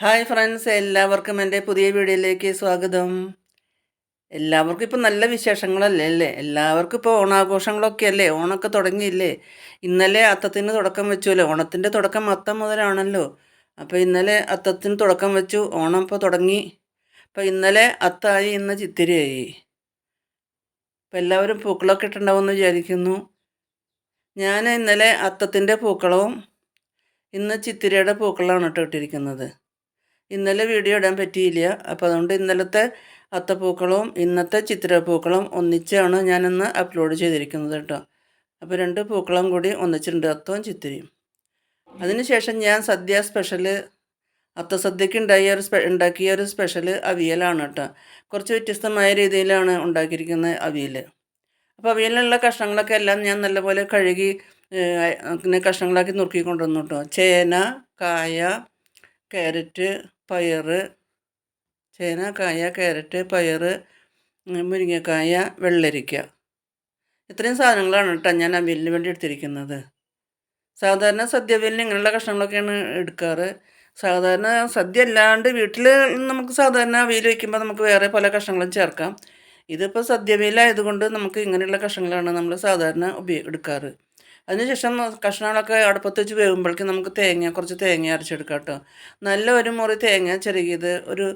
Hi friends എല്ലാവർക്കും എന്റെ പുതിയ വീഡിയോയിലേക്ക് സ്വാഗതം. എല്ലാവർക്കും ഇപ്പോൾ നല്ല വിശേഷങ്ങളല്ലേ അല്ലേ? എല്ലാവർക്കും ഇപ്പോൾ ഓണാഘോഷങ്ങളൊക്കെ അല്ലേ ഓണമൊക്കെ തുടങ്ങിയില്ലേ? ഇന്നലെ അത്തത്തിന് തുടക്കം വെച്ചുല്ലോ ഓണത്തിന്റെ തുടക്കം അത്തം മുതലാണല്ലോ. അപ്പോൾ ഇന്നലെ അത്തത്തിന് തുടക്കം വെച്ചു ഓണം ഇപ്പോൾ തുടങ്ങി. അപ്പോൾ ഇന്നലെ അത്തായി ഇന്ന് ചിത്തിരിയായി. അപ്പോൾ എല്ലാവരും പൂക്കളൊക്കെ ഇട്ടുണ്ടാവുമെന്ന് വിചാരിക്കുന്നു. ഞാൻ ഇന്നലെ അത്തത്തിന്റെ പൂക്കളവും ഇന്ന് ചിത്തിരയുടെ പൂക്കളാണ് കേട്ടോ ഇട്ടിരിക്കുന്നത്. ഇന്നലെ വീഡിയോ ഇടാൻ പറ്റിയില്ല. അപ്പോൾ അതുകൊണ്ട് ഇന്നലത്തെ അത്തപ്പൂക്കളവും ഇന്നത്തെ ചിത്രപ്പൂക്കളും ഒന്നിച്ചാണ് ഞാനിന്ന് അപ്ലോഡ് ചെയ്തിരിക്കുന്നത് കേട്ടോ. അപ്പോൾ രണ്ട് പൂക്കളും കൂടി ഒന്നിച്ചിട്ടുണ്ട് അത്തവും ചിത്തിരിയും. അതിനുശേഷം ഞാൻ സദ്യ സ്പെഷ്യൽ അത്തസദ്യക്ക് ഉണ്ടായ ഒരു സ്പെ ഉണ്ടാക്കിയ ഒരു സ്പെഷ്യൽ അവിയലാണ് കേട്ടോ. കുറച്ച് വ്യത്യസ്തമായ രീതിയിലാണ് ഉണ്ടാക്കിയിരിക്കുന്നത് അവിയൽ അപ്പോൾ അവിയലിലുള്ള കഷ്ണങ്ങളൊക്കെ എല്ലാം ഞാൻ നല്ലപോലെ കഴുകി പിന്നെ കഷ്ണങ്ങളാക്കി നുറുക്കി കൊണ്ടുവന്നു കേട്ടോ. ചേന കായ ക്യാരറ്റ് പയറ് ചേന കായ ക്യാരറ്റ് പയർ മുരിങ്ങക്കായ വെള്ളരിക്ക. ഇത്രയും സാധനങ്ങളാണ് കേട്ടോ ഞാൻ അവിയലിന് വേണ്ടി എടുത്തിരിക്കുന്നത്. സാധാരണ സദ്യ അവിയലിന് ഇങ്ങനെയുള്ള കഷ്ണങ്ങളൊക്കെയാണ് എടുക്കാറ്. സാധാരണ സദ്യ അല്ലാണ്ട് വീട്ടിൽ നമുക്ക് സാധാരണ അവിയൽ വയ്ക്കുമ്പോൾ നമുക്ക് വേറെ പല കഷ്ണങ്ങളും ചേർക്കാം. ഇതിപ്പോൾ സദ്യ നമുക്ക് ഇങ്ങനെയുള്ള കഷ്ണങ്ങളാണ് നമ്മൾ സാധാരണ ഉപയോഗ എടുക്കാറ്. അതിനുശേഷം കഷ്ണങ്ങളൊക്കെ അടുപ്പത്ത് വെച്ച് വേകുമ്പോഴേക്കും നമുക്ക് തേങ്ങ കുറച്ച് തേങ്ങ അരച്ചെടുക്കാം കേട്ടോ നല്ല ഒരു മുറി തേങ്ങ ചെറുകിയത് ഒരു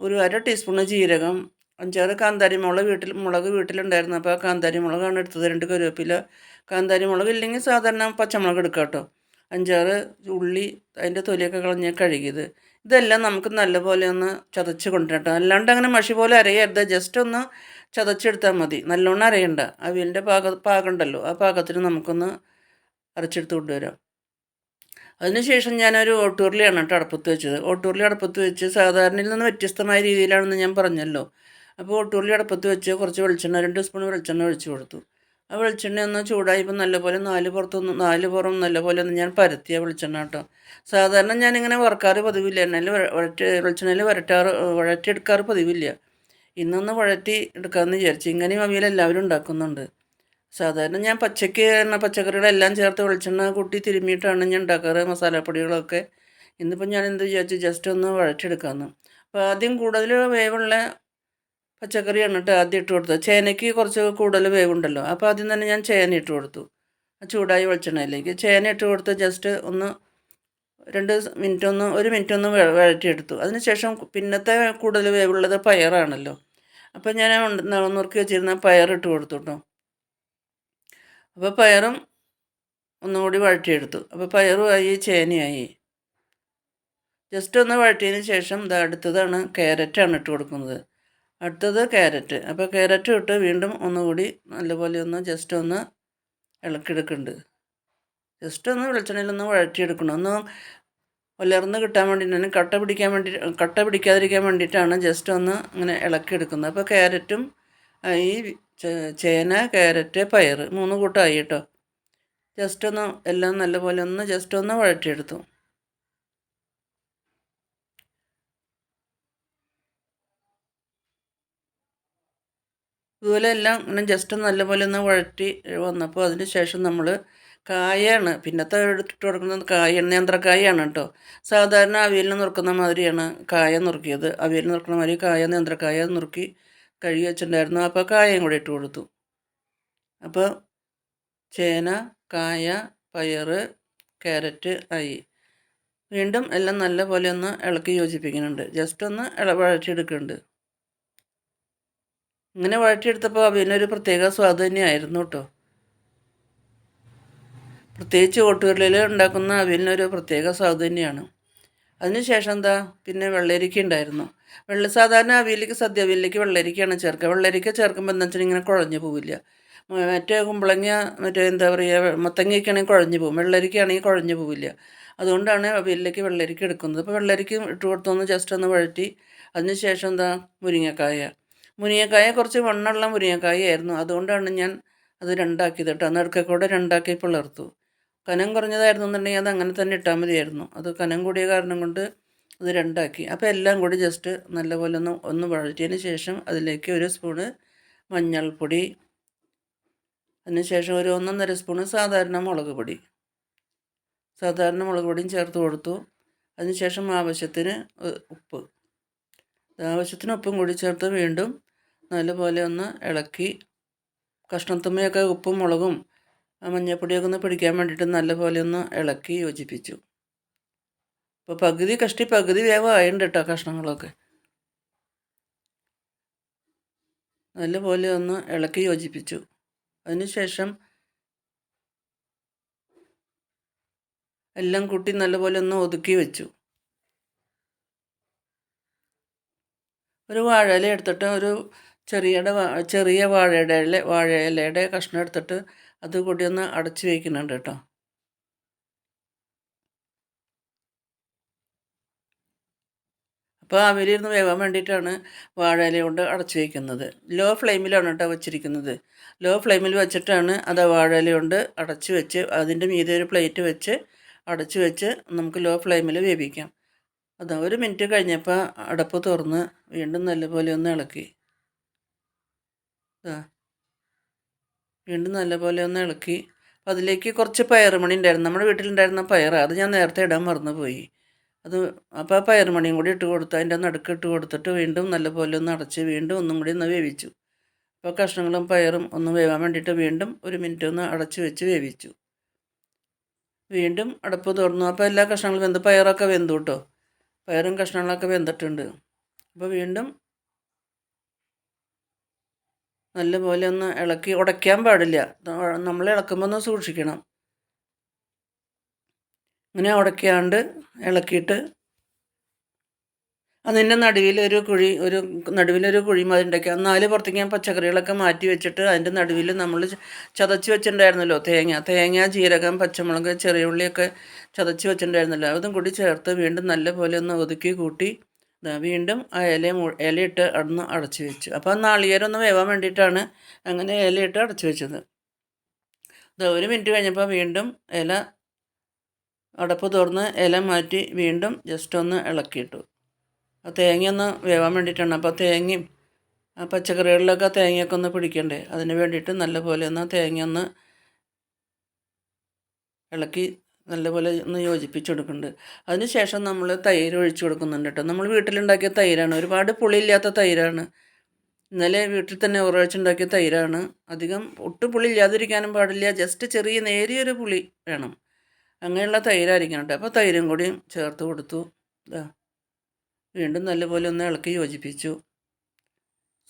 ഒരു അര ടീസ്പൂണ് ജീരകം അഞ്ചാറ് കാന്താരി മുളക് വീട്ടിൽ മുളക് വീട്ടിലുണ്ടായിരുന്നു. അപ്പോൾ കാന്താരി മുളകാണ് എടുത്തത്. രണ്ട് കരുവേപ്പില കാന്താരി മുളക് ഇല്ലെങ്കിൽ സാധാരണ പച്ചമുളക് എടുക്കാം കേട്ടോ അഞ്ചാറ് ഉള്ളി അതിന്റെ തൊലിയൊക്കെ കളഞ്ഞ് കഴുകിയത്. ഇതെല്ലാം നമുക്ക് നല്ലപോലെ ഒന്ന് ചതച്ച് കൊണ്ടുവരട്ടോ. അല്ലാണ്ട് അങ്ങനെ മഷി പോലെ അരയരുത്. ജസ്റ്റ് ഒന്ന് ചതച്ചെടുത്താൽ മതി. നല്ലോണം അരയണ്ട. അവിയലിന്റെ പാക പാകമുണ്ടല്ലോ ആ പാകത്തിന് നമുക്കൊന്ന് അരച്ചെടുത്ത് കൊണ്ടുവരാം. അതിനുശേഷം ഞാനൊരു ഓട്ടൂറിലാണ് കേട്ടോ അടുപ്പത്ത് വെച്ചത്. ഓട്ടൂറിൽ അടുപ്പത്ത് വെച്ച് സാധാരണയിൽ നിന്ന് വ്യത്യസ്തമായ രീതിയിലാണെന്ന് ഞാൻ പറഞ്ഞല്ലോ. അപ്പോൾ ഓട്ടൂറിൽ അടുപ്പത്ത് വെച്ച് കുറച്ച് വെളിച്ചെണ്ണ രണ്ട് സ്പൂൺ വെളിച്ചെണ്ണ ഒഴിച്ച് കൊടുത്തു. ആ വെളിച്ചെണ്ണ ഒന്ന് ചൂടായപ്പോൾ നല്ലപോലെ നാല് പുറത്തൊന്ന് നാല് പുറം നല്ലപോലെ ഒന്ന് ഞാൻ പരത്തിയ വെളിച്ചെണ്ണ കേട്ടോ. സാധാരണ ഞാനിങ്ങനെ വറക്കാറ് പതിവില്ല. എണ്ണയിൽ വഴറ്റി വെളിച്ചെണ്ണയിൽ വരട്ടാറ് വഴറ്റിയെടുക്കാറ് പതിവില്ല. ഇന്നൊന്ന് വഴറ്റി എടുക്കാമെന്ന് വിചാരിച്ചു ഇങ്ങനെയും അവയിൽ എല്ലാവരും ഉണ്ടാക്കുന്നുണ്ട്. സാധാരണ ഞാൻ പച്ചക്ക് എണ്ണ പച്ചക്കറികളെല്ലാം ചേർത്ത് വെളിച്ചെണ്ണ കൂട്ടി തിരുമ്മിയിട്ടാണ് ഞാൻ ഉണ്ടാക്കാറ് മസാലപ്പൊടികളൊക്കെ. ഇന്നിപ്പോൾ ഞാൻ എന്ത് വിചാരിച്ചു? ജസ്റ്റ് ഒന്ന് വഴറ്റിയെടുക്കാമെന്ന് അപ്പോൾ ആദ്യം കൂടുതൽ വേവുള്ള പച്ചക്കറിയാണ് കേട്ടോ ആദ്യം ഇട്ട് കൊടുത്തത്. ചേനയ്ക്ക് കുറച്ച് കൂടുതൽ വേവുണ്ടല്ലോ. അപ്പോൾ ആദ്യം തന്നെ ഞാൻ ചേന ഇട്ട് കൊടുത്തു. ചൂടായി വെളിച്ചെണ്ണയിലേക്ക് ചേന ഇട്ട് കൊടുത്ത് ജസ്റ്റ് ഒന്ന് രണ്ട് മിനിറ്റ് ഒന്ന് ഒരു മിനിറ്റ് ഒന്ന് വഴ- വഴറ്റിയെടുത്തു. അതിനുശേഷം പിന്നത്തെ കൂടുതൽ വേവുള്ളത് പയറാണല്ലോ. അപ്പോൾ ഞാൻ നുറുക്കി വെച്ചിരുന്ന പയറിട്ട് കൊടുത്തു കേട്ടോ. അപ്പോൾ പയറും ഒന്നുകൂടി വഴറ്റിയെടുത്തു. അപ്പോൾ പയറും പയറുമായി ചേനയായി. ജസ്റ്റ് ഒന്ന് വഴറ്റിയതിന് ശേഷം ഇത് അടുത്തതാണ് ക്യാരറ്റാണ് ഇട്ട് കൊടുക്കുന്നത്. അടുത്തത് ക്യാരറ്റ്. അപ്പോൾ ക്യാരറ്റ് ഇട്ട് വീണ്ടും ഒന്നുകൂടി നല്ലപോലെ ഒന്ന് ജസ്റ്റ് ഒന്ന് ഇളക്കിയെടുക്കുന്നുണ്ട് ജസ്റ്റ് ഒന്ന് വെളിച്ചെണ്ണയിലൊന്ന് വഴറ്റിയെടുക്കണം. ഒന്ന് ഉലർന്ന് കിട്ടാൻ വേണ്ടിയിട്ടാണ് കട്ട പിടിക്കാൻ വേണ്ടി കട്ട പിടിക്കാതിരിക്കാൻ വേണ്ടിയിട്ടാണ് ജസ്റ്റ് ഒന്ന് ഇങ്ങനെ ഇളക്കിയെടുക്കുന്നത്. അപ്പോൾ ക്യാരറ്റും ഈ ചേന ക്യാരറ്റ് പയറ് മൂന്ന് കൂട്ടമായി കേട്ടോ. ജസ്റ്റ് ഒന്ന് എല്ലാം നല്ലപോലെ ഒന്ന് ജസ്റ്റ് ഒന്ന് വഴറ്റിയെടുത്തു. ഇതുപോലെ എല്ലാം ഇങ്ങനെ ജസ്റ്റ് നല്ലപോലെ ഒന്ന് വഴറ്റി വന്നപ്പോൾ അതിന് ശേഷം നമ്മൾ കായാണ്. പിന്നത്തെ എടുത്തിട്ട് കൊടുക്കുന്നത് കായ നേന്ത്രക്കായാണ് കേട്ടോ സാധാരണ അവിയലിൽ നുറുക്കുന്ന മാതിരിയാണ് കായ നുറുക്കിയത്. അവിയലിൽ നുറുക്കുന്ന മാതിരി കായ നേന്ത്രക്കായ നുറുക്കി കഴുകി വെച്ചിട്ടുണ്ടായിരുന്നു. അപ്പോൾ കായയും കൂടി ഇട്ട് കൊടുത്തു. അപ്പോൾ ചേന കായ പയറ് ക്യാരറ്റ് ആയി വീണ്ടും എല്ലാം നല്ല പോലെ ഒന്ന് ഇളക്കി യോജിപ്പിക്കുന്നുണ്ട്. ജസ്റ്റ് ഒന്ന് ഇള വഴറ്റിയെടുക്കുന്നുണ്ട്. ഇങ്ങനെ വഴറ്റിയെടുത്തപ്പോൾ അവിയലിനൊരു പ്രത്യേക സ്വാദ് തന്നെയായിരുന്നു കേട്ടോ. പ്രത്യേകിച്ച് ഓട്ടുകരലിൽ ഉണ്ടാക്കുന്ന അവിയലിനൊരു പ്രത്യേക സ്വാദ് തന്നെയാണ്. അതിനുശേഷം എന്താ? പിന്നെ വെള്ളരിക്ക ഉണ്ടായിരുന്നു. വെള്ള സാധാരണ അവിയലിക്ക് സദ്യ അവിയലിലേക്ക് വെള്ളരിക്കയാണ് ചേർക്കുക. വെള്ളരിക്ക ചേർക്കുമ്പോൾ എന്താ വെച്ചാൽ ഇങ്ങനെ കുഴഞ്ഞു പോവില്ല. മറ്റേ കുമ്പളങ്ങ മറ്റേ എന്താ പറയുക മത്തങ്ങയ്ക്കാണെങ്കിൽ കുഴഞ്ഞു പോകും വെള്ളരിക്കയാണെങ്കിൽ കുഴഞ്ഞു പോവില്ല. അതുകൊണ്ടാണ് അവിയലിലേക്ക് വെള്ളരിക്ക എടുക്കുന്നത്. അപ്പോൾ വെള്ളരിക്ക ഇട്ട് കൊടുത്തൊന്ന് ജസ്റ്റ് ഒന്ന് വഴറ്റി. അതിനുശേഷം എന്താ? മുരിങ്ങക്കായ. മുരിങ്ങക്കായ കുറച്ച് വണ്ണമുള്ള മുരിങ്ങക്കായായിരുന്നു. അതുകൊണ്ടാണ് ഞാൻ അത് രണ്ടാക്കിയത് കേട്ടോ. നടുക്കെ കൂടെ രണ്ടാക്കി പിളർത്തു. കനം കുറഞ്ഞതായിരുന്നു എന്നുണ്ടെങ്കിൽ അത് അങ്ങനെ തന്നെ ഇട്ടാൽ മതിയായിരുന്നു. അത് കനം കൂടിയ കാരണം കൊണ്ട് അത് രണ്ടാക്കി. അപ്പോൾ എല്ലാം കൂടി ജസ്റ്റ് നല്ലപോലെ ഒന്ന് ഒന്ന് വഴറ്റിയതിന് ശേഷം അതിലേക്ക് ഒരു സ്പൂണ് മഞ്ഞൾപ്പൊടി അതിനുശേഷം ഒരു ഒന്നൊന്നര സ്പൂണ് സാധാരണ മുളക് പൊടി. സാധാരണ മുളക് പൊടിയും ചേർത്ത് കൊടുത്തു. അതിനുശേഷം ആവശ്യത്തിന് ഉപ്പ്. ആവശ്യത്തിന് ഉപ്പും കൂടി ചേർത്ത് വീണ്ടും നല്ലപോലെ ഒന്ന് ഇളക്കി. കഷ്ണത്തുമ്മയൊക്കെ ഉപ്പും മുളകും മഞ്ഞപ്പൊടിയൊക്കെ ഒന്ന് പിടിക്കാൻ വേണ്ടിയിട്ട് നല്ലപോലെ ഒന്ന് ഇളക്കി യോജിപ്പിച്ചു. അപ്പോൾ പകുതി കഷ്ടി പകുതി വേവായുണ്ട് കേട്ടോ കഷ്ണങ്ങളൊക്കെ. നല്ലപോലെ ഒന്ന് ഇളക്കി യോജിപ്പിച്ചു. അതിനുശേഷം എല്ലാം കൂട്ടി നല്ലപോലെ ഒന്ന് ഒതുക്കി വെച്ചു. ഒരു വാഴയില എടുത്തിട്ട് ഒരു ചെറിയയുടെ ചെറിയ വാഴയുടെ ഇല വാഴയിലയുടെ കഷ്ണം എടുത്തിട്ട് അത് കൂടി ഒന്ന് അടച്ചു വയ്ക്കുന്നുണ്ട് കേട്ടോ. അപ്പോൾ അവരിരുന്ന് വേവാൻ വേണ്ടിയിട്ടാണ് വാഴയില കൊണ്ട് അടച്ചു വയ്ക്കുന്നത് ലോ ഫ്ലെയിമിലാണ് കേട്ടോ വെച്ചിരിക്കുന്നത്. ലോ ഫ്ലെയിമിൽ വെച്ചിട്ടാണ് അത് വാഴയില കൊണ്ട് അടച്ചു വെച്ച് അതിന്റെ മീതെ ഒരു പ്ലേറ്റ് വെച്ച് അടച്ചു വെച്ച് നമുക്ക് ലോ ഫ്ലെയിമിൽ വേവിക്കാം. അതാ ഒരു മിനിറ്റ് കഴിഞ്ഞപ്പോൾ അടപ്പ് തുറന്ന് വീണ്ടും നല്ലപോലെ ഒന്ന് ഇളക്കി. ആ വീണ്ടും നല്ലപോലെ ഒന്ന് ഇളക്കി. അപ്പോൾ അതിലേക്ക് കുറച്ച് പയറുമണി ഉണ്ടായിരുന്നു. നമ്മുടെ വീട്ടിലുണ്ടായിരുന്ന പയർ അത് ഞാൻ നേരത്തെ ഇടാൻ മറന്നുപോയി. അത് അപ്പോൾ ആ പയറുമണിയും കൂടി ഇട്ട് കൊടുത്ത് അതിന്റെ നടുക്ക് ഇട്ട് കൊടുത്തിട്ട് വീണ്ടും നല്ലപോലെ ഒന്ന് അടച്ച് വീണ്ടും ഒന്നും കൂടി ഒന്ന് വേവിച്ചു. അപ്പോൾ കഷ്ണങ്ങളും പയറും ഒന്ന് വേവാൻ വേണ്ടിയിട്ട് വീണ്ടും ഒരു മിനിറ്റ് ഒന്ന് അടച്ച് വെച്ച് വേവിച്ചു. വീണ്ടും അടപ്പ് തുറന്നു. അപ്പോൾ എല്ലാ കഷ്ണങ്ങളും വെന്ത് പയറൊക്കെ വെന്തു കേട്ടോ. പയറും കഷ്ണങ്ങളൊക്കെ വെന്തിട്ടുണ്ട്. അപ്പോൾ വീണ്ടും നല്ലപോലെ ഒന്ന് ഇളക്കി ഉടയ്ക്കാൻ പാടില്ല. നമ്മൾ ഇളക്കുമ്പോൾ ഒന്ന് സൂക്ഷിക്കണം. ഇങ്ങനെ ഉടയ്ക്കാണ്ട് ഇളക്കിയിട്ട് അതിന്റെ നടുവിൽ ഒരു കുഴി ഒരു നടുവിലൊരു കുഴി ഉണ്ടാക്കി. നാല് പുറത്തേക്ക് ഞാൻ പച്ചക്കറികളൊക്കെ മാറ്റി വെച്ചിട്ട് അതിന്റെ നടുവിൽ നമ്മൾ ചതച്ച് വെച്ചിട്ടുണ്ടായിരുന്നല്ലോ തേങ്ങ. തേങ്ങ ജീരകം പച്ചമുളക് ചെറിയ ഉള്ളിയൊക്കെ ചതച്ച് വെച്ചിട്ടുണ്ടായിരുന്നല്ലോ. അതും കൂടി ചേർത്ത് വീണ്ടും നല്ലപോലെ ഒന്ന് ഒതുക്കി കൂട്ടി വീണ്ടും ആ ഇല ഇലയിട്ട് അടന്ന് അടച്ച് വെച്ചു. അപ്പോൾ നാളികേരം ഒന്ന് വേവാൻ വേണ്ടിയിട്ടാണ് അങ്ങനെ ഇലയിട്ട് അടച്ച് വെച്ചത്. ഒരു മിനിറ്റ് കഴിഞ്ഞപ്പോൾ വീണ്ടും ഇല അടപ്പ് തുറന്ന് ഇല മാറ്റി വീണ്ടും ജസ്റ്റ് ഒന്ന് ഇളക്കിയിട്ടു. തേങ്ങ ഒന്ന് വേവാൻ വേണ്ടിയിട്ടാണ്. അപ്പോൾ തേങ്ങയും ആ പച്ചക്കറികളിലൊക്കെ തേങ്ങയൊക്കെ ഒന്ന് പിടിക്കണ്ടേ? അതിന് വേണ്ടിയിട്ട് നല്ലപോലെ ഒന്ന് തേങ്ങ ഒന്ന് ഇളക്കി നല്ലപോലെ ഒന്ന് യോജിപ്പിച്ചെടുക്കുന്നുണ്ട് അതിന് ശേഷം നമ്മൾ തൈര് ഒഴിച്ചു കൊടുക്കുന്നുണ്ട് കേട്ടോ. നമ്മൾ വീട്ടിലുണ്ടാക്കിയ തൈരാണ്. ഒരുപാട് പുളിയില്ലാത്ത തൈരാണ്. ഇന്നലെ വീട്ടിൽ തന്നെ ഉറവച്ചുണ്ടാക്കിയ തൈരാണ്. അധികം ഒട്ടും പുളി ഇല്ലാതിരിക്കാനും പാടില്ല. ജസ്റ്റ് ചെറിയ നേരിയൊരു പുളി വേണം. അങ്ങനെയുള്ള തൈരായിരിക്കണം കേട്ടോ. അപ്പോൾ തൈരും കൂടി ചേർത്ത് കൊടുത്തു. ഇതാ. വീണ്ടും നല്ലപോലെ ഒന്ന് ഇളക്കി യോജിപ്പിച്ചു.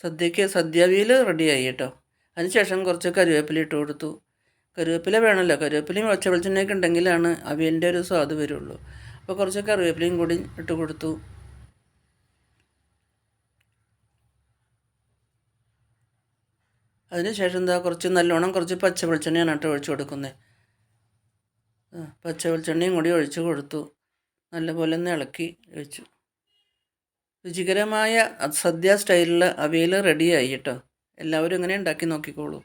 സദ്യയ്ക്ക് സദ്യാവിയിൽ റെഡിയായി കേട്ടോ. അതിനുശേഷം കുറച്ച് കരുവേപ്പില ഇട്ട് കൊടുത്തു. കരുവേപ്പില വേണമല്ലോ. കരുവേപ്പിലയും പച്ച വെളിച്ചെണ്ണയൊക്കെ ഉണ്ടെങ്കിലാണ് അവിയലിന്റെ ഒരു സ്വാദ് വരുള്ളൂ. അപ്പോൾ കുറച്ച് കറിവേപ്പിലയും കൂടി ഇട്ട് കൊടുത്തു. അതിനുശേഷം എന്താ കുറച്ച് നല്ലോണം കുറച്ച് പച്ച വെളിച്ചെണ്ണയാണ് കേട്ടോ ഒഴിച്ചു കൊടുക്കുന്നത്. പച്ച വെളിച്ചെണ്ണയും കൂടി ഒഴിച്ചു കൊടുത്തു. നല്ലപോലെ ഒന്ന് ഇളക്കി വെച്ചു. രുചികരമായ സദ്യ സ്റ്റൈലിൽ അവിയൽ റെഡിയായി കേട്ടോ എല്ലാവരും ഇങ്ങനെ ഉണ്ടാക്കി നോക്കിക്കോളൂ.